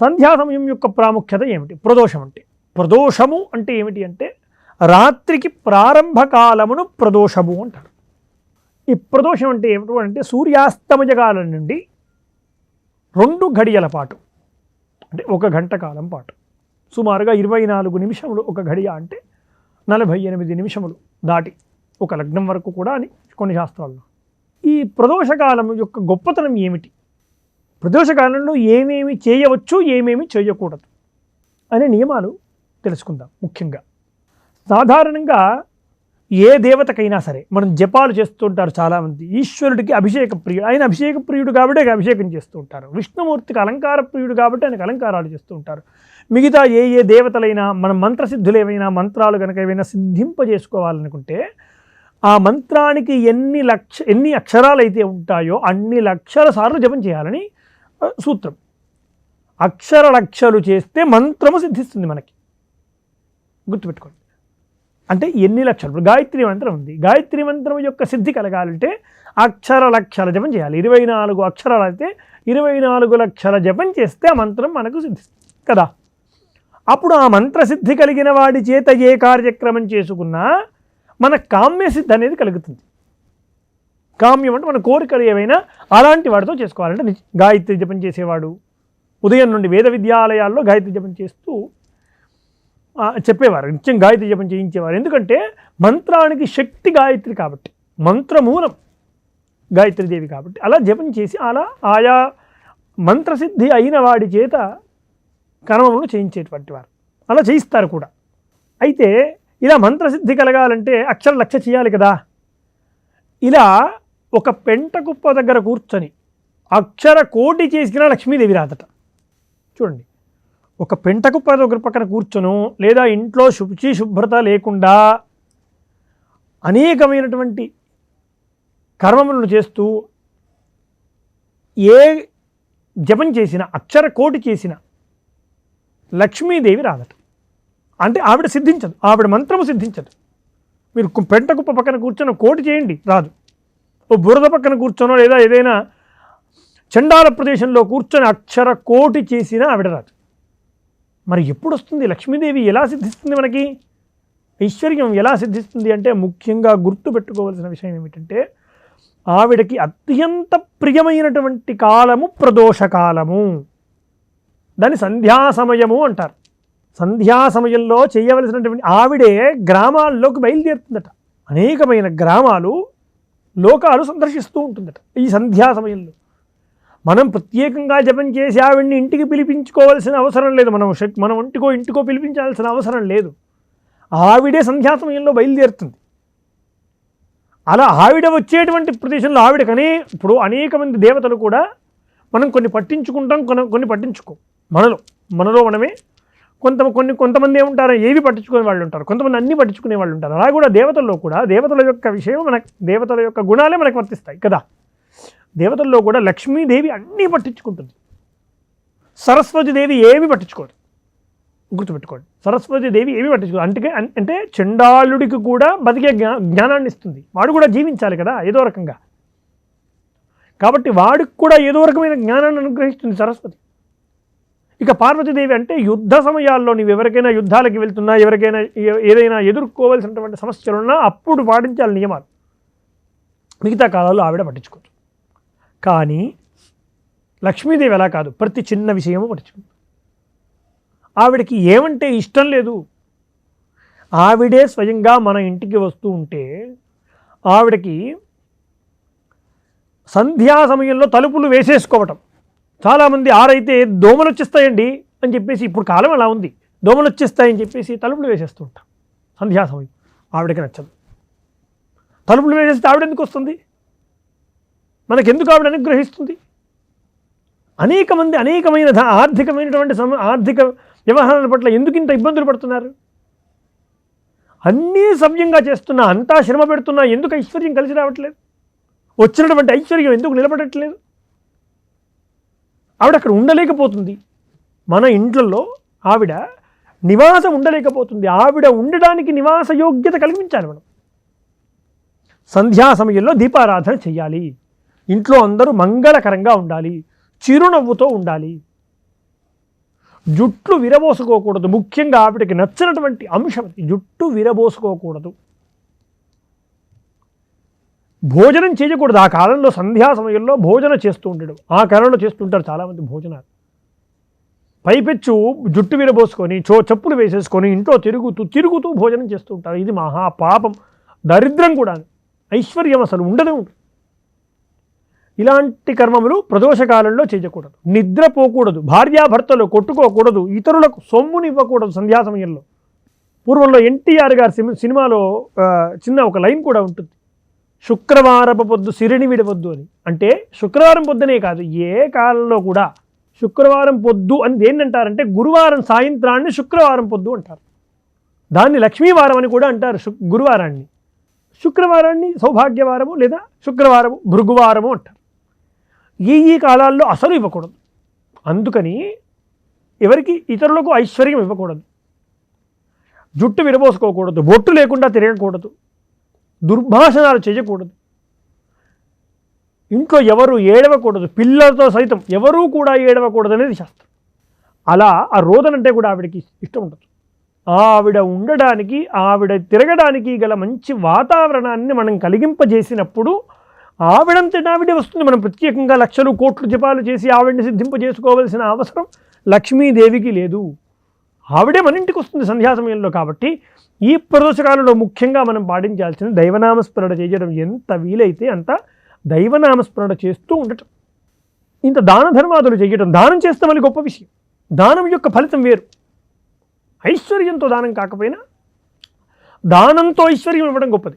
సంధ్యా సమయం యొక్క ప్రాముఖ్యత ఏమిటి? ప్రదోషం అంటే. ప్రదోషము అంటే ఏమిటి అంటే రాత్రికి ప్రారంభ కాలమును ప్రదోషము అంటారు. ఈ ప్రదోషం అంటే ఏమిటి అంటే సూర్యాస్తమయ కాలం నుండి రెండు గడియల పాటు అంటే ఒక గంట కాలం పాటు. సుమారుగా ఇరవై నాలుగు నిమిషములు ఒక గడియ అంటే నలభై ఎనిమిది నిమిషములు దాటి ఒక లగ్నం వరకు కూడా అని కొన్ని శాస్త్రాల్లో. ఈ ప్రదోషకాలం యొక్క గొప్పతనం ఏమిటి? ప్రదోషకాలంలో ఏమేమి చేయవచ్చు ఏమేమి చేయకూడదు అనే నియమాలు తెలుసుకుందాం ముఖ్యంగా. సాధారణంగా ఏ దేవతకైనా సరే మనం జపాలు చేస్తూ ఉంటారు చాలామంది ఈశ్వరుడికి అభిషేక ప్రియుడు ఆయన అభిషేక ప్రియుడు కాబట్టి ఆయన అభిషేకం చేస్తూ ఉంటారు. విష్ణుమూర్తికి అలంకార ప్రియుడు కాబట్టి ఆయనకు అలంకారాలు చేస్తూ ఉంటారు. మిగతా ఏ ఏ దేవతలైనా మన మంత్రసిద్ధులేమైనా మంత్రాలు కనుక ఏమైనా సిద్ధింపజేసుకోవాలనుకుంటే ఆ మంత్రానికి ఎన్ని లక్ష ఎన్ని అక్షరాలు అయితే ఉంటాయో అన్ని లక్షల సార్లు జపం చేయాలని సూత్రం. అక్షర లక్షలు చేస్తే మంత్రము సిద్ధిస్తుంది మనకి. గుర్తుపెట్టుకోండి. అంటే ఎన్ని లక్షలు? ఇప్పుడు గాయత్రి మంత్రం ఉంది. గాయత్రి మంత్రం యొక్క సిద్ధి కలగాలంటే అక్షర లక్షల జపం చేయాలి. ఇరవై నాలుగు అక్షరాలు అయితే ఇరవై నాలుగు లక్షల జపం చేస్తే ఆ మంత్రం మనకు సిద్ధిస్తుంది కదా. అప్పుడు ఆ మంత్ర సిద్ధి కలిగిన వాడి చేత ఏ కార్యక్రమం చేసుకున్నా మన కామ్య సిద్ధి అనేది కలుగుతుంది. కామ్యం అంటే మన కోరికలు ఏవైనా అలాంటి వాటితో చేసుకోవాలంటే గాయత్రి జపం చేసేవాడు. ఉదయం నుండి వేద విద్యాలయాల్లో గాయత్రి జపం చేస్తూ చెప్పేవారు. నిత్యం గాయత్రి జపం చేయించేవారు. ఎందుకంటే మంత్రానికి శక్తి గాయత్రి కాబట్టి మంత్రమూలం గాయత్రీదేవి కాబట్టి. అలా జపం చేసి అలా ఆయా మంత్రసిద్ధి అయిన వాడి చేత కర్మములను చేయించేటువంటి వారు. అలా చేయిస్తారు కూడా. అయితే ఇలా మంత్రసిద్ధి కలగాలంటే అక్షర లక్ష్య చేయాలి కదా. ఇలా ఒక పెంట కుప్ప దగ్గర కూర్చొని అక్షర కోటి చేసిన లక్ష్మీదేవి రాదట చూడండి. ఒక పెంట కుప్ప దగ్గర పక్కన కూర్చొను లేదా ఇంట్లో శుచి శుభ్రత లేకుండా అనేకమైనటువంటి కర్మములను చేస్తూ ఏ జపం చేసిన అక్షర కోటి చేసిన లక్ష్మీదేవి రాదట అంటే ఆవిడ సిద్ధించదు. ఆవిడ మంత్రము సిద్ధించదు. మీరు పెంట కుప్ప పక్కన కూర్చొని కోటి చేయండి రాదు. ఓ బురద పక్కన కూర్చొనో లేదా ఏదైనా చండాల ప్రదేశంలో కూర్చొని అక్షర కోటి చేసినా ఆవిడ రాదు మరి ఎప్పుడు వస్తుంది లక్ష్మీదేవి? ఎలా సిద్ధిస్తుంది మనకి? ఐశ్వర్యం ఎలా సిద్ధిస్తుంది అంటే ముఖ్యంగా గుర్తు పెట్టుకోవాల్సిన విషయం ఏమిటంటే ఆవిడకి అత్యంత ప్రియమైనటువంటి కాలము ప్రదోషకాలము దాన్ని సంధ్యా సమయము అంటారు. సంధ్యా సమయంలో చేయవలసినటువంటి ఆవిడే గ్రామాల్లోకి బయలుదేరుతుందట. అనేకమైన గ్రామాలు లోకాలు సందర్శిస్తూ ఉంటుందట ఈ సంధ్యా సమయంలో. మనం ప్రత్యేకంగా జపం చేసి ఆవిడ్ని ఇంటికి పిలిపించుకోవాల్సిన అవసరం లేదు. మనం షట్ మనం ఒంటికో ఇంటికో పిలిపించాల్సిన అవసరం లేదు. ఆవిడే సంధ్యా సమయంలో బయలుదేరుతుంది. అలా ఆవిడ వచ్చేటువంటి ప్రదేశంలో ఆవిడకనే ఇప్పుడు అనేక మంది దేవతలు కూడా మనం కొన్ని పట్టించుకుంటాం కొన్ని కొన్ని పట్టించుకో. మనలో మనలో మనమే కొంత కొన్ని కొంతమంది ఏముంటారు? ఏవి పట్టించుకునే వాళ్ళు ఉంటారు. కొంతమంది అన్ని పట్టించుకునే వాళ్ళు ఉంటారు. అలా కూడా దేవతల్లో కూడా దేవతల యొక్క విషయం మనకు దేవతల యొక్క గుణాలే మనకు వర్తిస్తాయి కదా? దేవతల్లో కూడా లక్ష్మీదేవి అన్నీ పట్టించుకుంటుంది. సరస్వతిదేవి ఏమి పట్టించుకోదు. గుర్తుపెట్టుకోండి. సరస్వతిదేవి ఏమి పట్టించుకోదు. అంటే అంటే చండాలుడికి కూడా బతికే జ్ఞా జ్ఞానాన్ని ఇస్తుంది. వాడు కూడా జీవించాలి కదా ఏదో రకంగా. కాబట్టి వాడికి కూడా ఏదో రకమైన జ్ఞానాన్ని అనుగ్రహిస్తుంది సరస్వతి. ఇక పార్వతీదేవి అంటే యుద్ధ సమయాల్లో నీవు ఎవరికైనా యుద్ధాలకి వెళ్తున్నా ఎవరికైనా ఏదైనా ఎదుర్కోవాల్సినటువంటి సమస్యలున్నా అప్పుడు పాటించాలి నియమాలు. మిగతా కాలాల్లో ఆవిడ పట్టించుకోదు. కానీ లక్ష్మీదేవి ఎలా కాదు. ప్రతి చిన్న విషయము పట్టించుకుంది. ఆవిడకి ఏమంటే ఇష్టం లేదు. ఆవిడే స్వయంగా మన ఇంటికి వస్తూ ఉంటే ఆవిడకి సంధ్యా సమయంలో తలుపులు వేసేసుకోవటం. చాలామంది ఆరైతే దోమలు వచ్చేస్తాయండి అని చెప్పేసి ఇప్పుడు కాలం అలా ఉంది. దోమలు వచ్చేస్తాయని చెప్పేసి తలుపులు వేసేస్తూ ఉంటాం సంధ్యా సమయం. ఆవిడకి నచ్చదు. తలుపులు వేసేస్తే ఆవిడ ఎందుకు వస్తుంది? మనకెందుకు ఆవిడ అనుగ్రహిస్తుంది? అనేక మంది అనేకమైన ఆర్థికమైనటువంటి సమ ఆర్థిక వ్యవహారాల పట్ల ఎందుకు ఇంత ఇబ్బందులు పడుతున్నారు? అన్నీ సవ్యంగా చేస్తున్నా అంతా శ్రమ పెడుతున్నా ఎందుకు ఐశ్వర్యం కలిసి రావట్లేదు? వచ్చినటువంటి ఐశ్వర్యం ఎందుకు నిలబడట్లేదు? ఆవిడ అక్కడ ఉండలేకపోతుంది. మన ఇంట్లలో ఆవిడ నివాసం ఉండలేకపోతుంది. ఆవిడ ఉండడానికి నివాస యోగ్యత కల్పించాలి మనం. సంధ్యా సమయంలో దీపారాధన చేయాలి. ఇంట్లో అందరూ మంగళకరంగా ఉండాలి. చిరునవ్వుతో ఉండాలి. జుట్లు విరబోసుకోకూడదు. ముఖ్యంగా ఆవిడకి నచ్చినటువంటి అంశం జుట్టు విరబోసుకోకూడదు. భోజనం చేయకూడదు. ఆ కాలంలో సంధ్యా సమయంలో భోజనం చేస్తూ ఉండడం. ఆ కాలంలో చేస్తుంటారు చాలామంది భోజనాలు. పైపెచ్చు జుట్టు విరబోసుకొని చో చెప్పులు వేసేసుకొని ఇంట్లో తిరుగుతూ తిరుగుతూ భోజనం చేస్తూ ఉంటారు. ఇది మహా పాపం. దరిద్రం కూడా. ఐశ్వర్యం అసలు ఉండదు. ఇలాంటి కర్మములు ప్రదోషకాలంలో చేయకూడదు. నిద్రపోకూడదు భార్యాభర్తలు కొట్టుకోకూడదు. ఇతరులకు సొమ్ముని ఇవ్వకూడదు సంధ్యా సమయంలో. పూర్వంలో ఎన్టీఆర్ గారి సినిమాలో చిన్న ఒక లైన్ కూడా ఉంటుంది. శుక్రవారపు పొద్దు సిరిని విడవద్దు అని. అంటే శుక్రవారం పొద్దునే కాదు ఏ కాలంలో కూడా శుక్రవారం పొద్దు అని దేన్ని అంటారంటే గురువారం సాయంత్రాన్ని శుక్రవారం పొద్దు అంటారు. దాన్ని లక్ష్మీవారం అని కూడా అంటారు గురువారాన్ని. శుక్రవారాన్ని సౌభాగ్యవారము లేదా శుక్రవారము భృగువారము అంటారు. ఈ ఈ కాలాల్లో అసలు ఇవ్వకూడదు. అందుకని ఎవరికి? ఇతరులకు ఐశ్వర్యం ఇవ్వకూడదు. జుట్టు విరబోసుకోకూడదు బొట్టు లేకుండా తిరగకూడదు. దుర్భాషణాలు చేయకూడదు. ఇంట్లో ఎవరు ఏడవకూడదు పిల్లలతో సైతం ఎవరూ కూడా ఏడవకూడదు అనేది శాస్త్రం. అలా ఆ రోదనంటే కూడా ఆవిడకి ఇష్టం ఉండదు. ఆవిడ ఉండడానికి ఆవిడ తిరగడానికి గల మంచి వాతావరణాన్ని మనం కలిగింపజేసినప్పుడు ఆవిడంతటి ఆవిడే వస్తుంది. మనం ప్రత్యేకంగా లక్షలు కోట్లు జపాలు చేసి ఆవిడని సిద్ధింపజేసుకోవాల్సిన అవసరం లక్ష్మీదేవికి లేదు. ఆవిడే మన ఇంటికి వస్తుంది సంధ్యా సమయంలో కాబట్టి ఈ ప్రదోషకాలలో ముఖ్యంగా మనం పాటించాల్సిన దైవనామస్మరణ చేయడం ఎంత వీలైతే అంత దైవనామస్మరణ చేస్తూ ఉండటం. ఇంత దాన ధర్మాదులు చేయటం దానం చేస్తే మళ్ళీ గొప్ప విషయం. దానం యొక్క ఫలితం వేరు. ఐశ్వర్యంతో దానం కాకపోయినా దానంతో ఐశ్వర్యం ఇవ్వడం గొప్పది.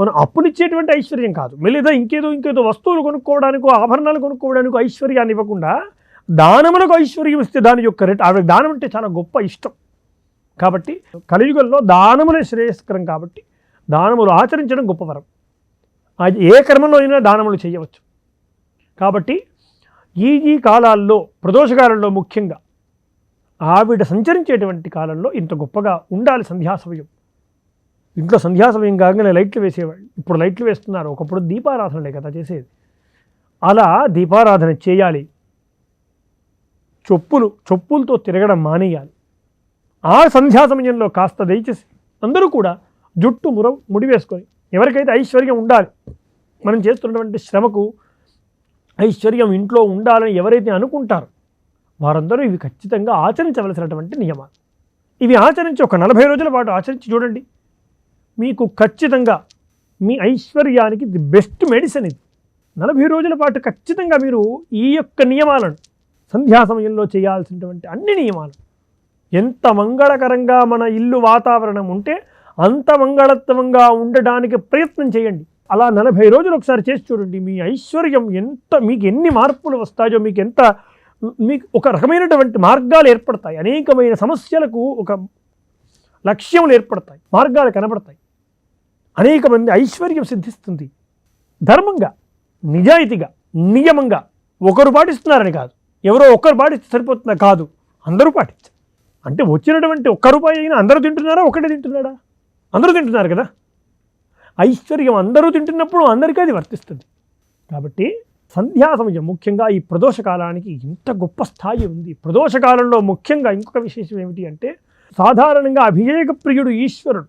మనం అప్పునిచ్చేటువంటి ఐశ్వర్యం కాదు. లేదా ఇంకేదో ఇంకేదో వస్తువులు కొనుక్కోవడానికో ఆభరణాలు కొనుక్కోవడానికో ఐశ్వర్యాన్ని ఇవ్వకుండా దానములకు ఐశ్వర్యం ఇస్తే దాని యొక్క రేట్ ఆవిడ దానం అంటే చాలా గొప్ప ఇష్టం. కాబట్టి కలియుగంలో దానములే శ్రేయస్కరం కాబట్టి దానములు ఆచరించడం గొప్ప వరం. అది ఏ కర్మలో అయినా దానములు చేయవచ్చు. కాబట్టి ఈ ఈ కాలాల్లో ప్రదోషకాలంలో ముఖ్యంగా ఆవిడ సంచరించేటువంటి కాలంలో ఇంత గొప్పగా ఉండాలి సంధ్యాసమయం. ఇంట్లో సంధ్యాసమయం కాగానే లైట్లు వేసేవాళ్ళు. ఇప్పుడు లైట్లు వేస్తున్నారు. ఒకప్పుడు దీపారాధనలే కదా చేసేది. అలా దీపారాధన చేయాలి. చొప్పులు చొప్పులతో తిరగడం మానేయాలి. ఆ సంధ్యా సమయంలో కాస్త దయచేసి అందరూ కూడా జుట్టు ముర ముడివేసుకొని ఎవరికైతే ఐశ్వర్యం ఉండాలి మనం చేస్తున్నటువంటి శ్రమకు ఐశ్వర్యం ఇంట్లో ఉండాలని ఎవరైతే అనుకుంటారో వారందరూ ఇవి ఖచ్చితంగా ఆచరించవలసినటువంటి నియమాలు. ఇవి ఆచరించి ఒక నలభై రోజుల పాటు ఆచరించి చూడండి. మీకు ఖచ్చితంగా మీ ఐశ్వర్యానికి ది బెస్ట్ మెడిసిన్ ఇది. నలభై రోజుల పాటు ఖచ్చితంగా మీరు ఈ యొక్క నియమాలను సంధ్యా సమయంలో చేయాల్సినటువంటి అన్ని నియమాలు. ఎంత మంగళకరంగా మన ఇల్లు వాతావరణం ఉంటే అంత మంగళత్వంగా ఉండడానికి ప్రయత్నం చేయండి. అలా నలభై రోజులు ఒకసారి చేసి చూడండి. మీ ఐశ్వర్యం ఎంత మీకు ఎన్ని మార్పులు వస్తాయో మీకు ఎంత మీకు ఒక రకమైనటువంటి మార్గాలు ఏర్పడతాయి. అనేకమైన సమస్యలకు ఒక లక్ష్యములు ఏర్పడతాయి. మార్గాలు కనబడతాయి. అనేక మంది ఐశ్వర్యం సిద్ధిస్తుంది. ధర్మంగా నిజాయితీగా నియమంగా ఒకరు పాటిస్తున్నారని కాదు. ఎవరో ఒక్కరు పాటిస్తే సరిపోతుందా? కాదు. అందరూ పాటించారు. అంటే వచ్చినటువంటి ఒక్క రూపాయి అయినా అందరూ తింటున్నారా? ఒకటే తింటున్నాడా? అందరూ తింటున్నారు కదా. ఐశ్వర్యం అందరూ తింటున్నప్పుడు అందరికీ అది వర్తిస్తుంది. కాబట్టి సంధ్యా సమయం ముఖ్యంగా ఈ ప్రదోష కాలానికి ఇంత గొప్ప స్థాయి ఉంది. ప్రదోషకాలంలో ముఖ్యంగా ఇంకొక విశేషం ఏమిటి అంటే సాధారణంగా అభిషేక ప్రియుడు ఈశ్వరుడు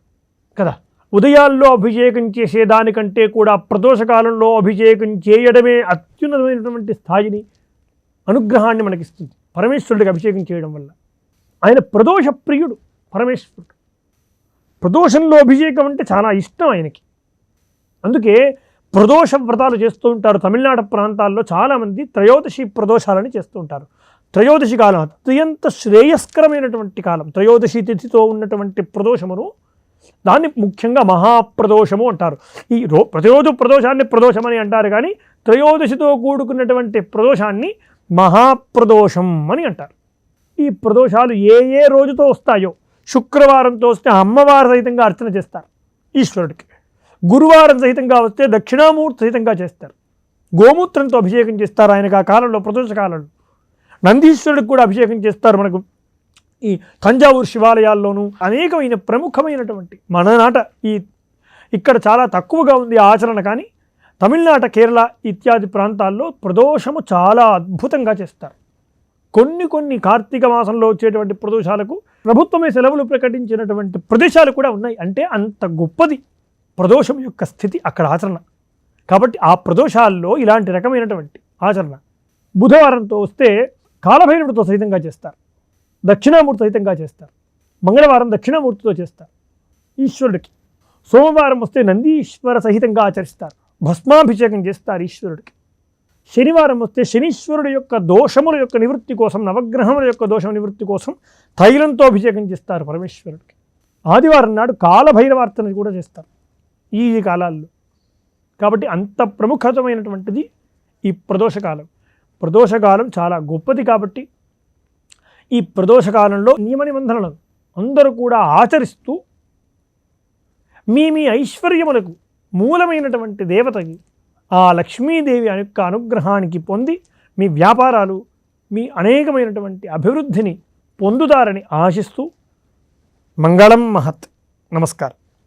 కదా. ఉదయాల్లో అభిషేకం చేసేదానికంటే కూడా ప్రదోషకాలంలో అభిషేకం చేయడమే అత్యున్నతమైనటువంటి స్థాయిని అనుగ్రహాన్ని మనకిస్తుంది. పరమేశ్వరుడికి అభిషేకం చేయడం వల్ల. ఆయన ప్రదోష ప్రియుడు పరమేశ్వరుడు. ప్రదోషంలో అభిషేకం అంటే చాలా ఇష్టం ఆయనకి. అందుకే ప్రదోష వ్రతాలు చేస్తూ ఉంటారు. తమిళనాడు ప్రాంతాల్లో చాలామంది త్రయోదశి ప్రదోషాలని చేస్తూ ఉంటారు. త్రయోదశి కాలం అత్యంత శ్రేయస్కరమైనటువంటి కాలం. త్రయోదశి తిథితో ఉన్నటువంటి ప్రదోషమును దాన్ని ముఖ్యంగా మహాప్రదోషము అంటారు. ఈ రో ప్రతిరోజు ప్రదోషాన్ని ప్రదోషమని అంటారు కానీ త్రయోదశితో కూడుకున్నటువంటి ప్రదోషాన్ని మహాప్రదోషం అని అంటారు. ఈ ప్రదోషాలు ఏ ఏ రోజుతో వస్తాయో శుక్రవారంతో వస్తే అమ్మవారు సహితంగా అర్చన చేస్తారు ఈశ్వరుడికి. గురువారం సహితంగా వస్తే దక్షిణామూర్తి సహితంగా చేస్తారు. గోమూత్రంతో అభిషేకం చేస్తారు ఆయనకు ఆ కాలంలో ప్రదోష కాలంలో. నందీశ్వరుడికి కూడా అభిషేకం చేస్తారు మనకు ఈ తంజావూరు శివాలయాల్లోనూ. అనేకమైన ప్రముఖమైనటువంటి మన నాట ఈ ఇక్కడ చాలా తక్కువగా ఉంది ఆచరణ కానీ తమిళనాట కేరళ ఇత్యాది ప్రాంతాల్లో ప్రదోషము చాలా అద్భుతంగా చేస్తారు. కొన్ని కొన్ని కార్తీక మాసంలో వచ్చేటువంటి ప్రదోషాలకు ప్రభుత్వమే సెలవులు ప్రకటించినటువంటి ప్రదేశాలు కూడా ఉన్నాయి. అంటే అంత గొప్పది ప్రదోషం యొక్క స్థితి అక్కడ ఆచరణ. కాబట్టి ఆ ప్రదోషాల్లో ఇలాంటి రకమైనటువంటి ఆచరణ బుధవారంతో వస్తే కాలభైరవుడితో సహితంగా చేస్తారు. దక్షిణామూర్తి సహితంగా చేస్తారు. మంగళవారం దక్షిణామూర్తితో చేస్తారు. ఈశ్వరుడికి. సోమవారం వస్తే నందీశ్వర సహితంగా ఆచరిస్తారు. భస్మాభిషేకం చేస్తారు ఈశ్వరుడికి శనివారం వస్తే శనీశ్వరుడు యొక్క దోషముల యొక్క నివృత్తి కోసం నవగ్రహముల యొక్క దోషం నివృత్తి కోసం తైలంతో అభిషేకం చేస్తారు పరమేశ్వరుడికి. ఆదివారం నాడు కాలభైరవార్తన కూడా చేస్తారు ఈ ఈ కాలాల్లో. కాబట్టి అంత ప్రముఖతమైనటువంటిది ఈ ప్రదోషకాలం. ప్రదోషకాలం చాలా గొప్పది కాబట్టి ఈ ప్రదోషకాలంలో నియమ నిబంధనలను అందరూ కూడా ఆచరిస్తూ మీ మీ ఐశ్వర్యములకు మూలమైనటువంటి దేవతకి ఆ లక్ష్మీదేవి యొక్క అనుగ్రహానికి పొంది మీ వ్యాపారాలు మీ అనేకమైనటువంటి అభివృద్ధిని పొందుతారని ఆశిస్తూ మంగళం మహత్. నమస్కారం.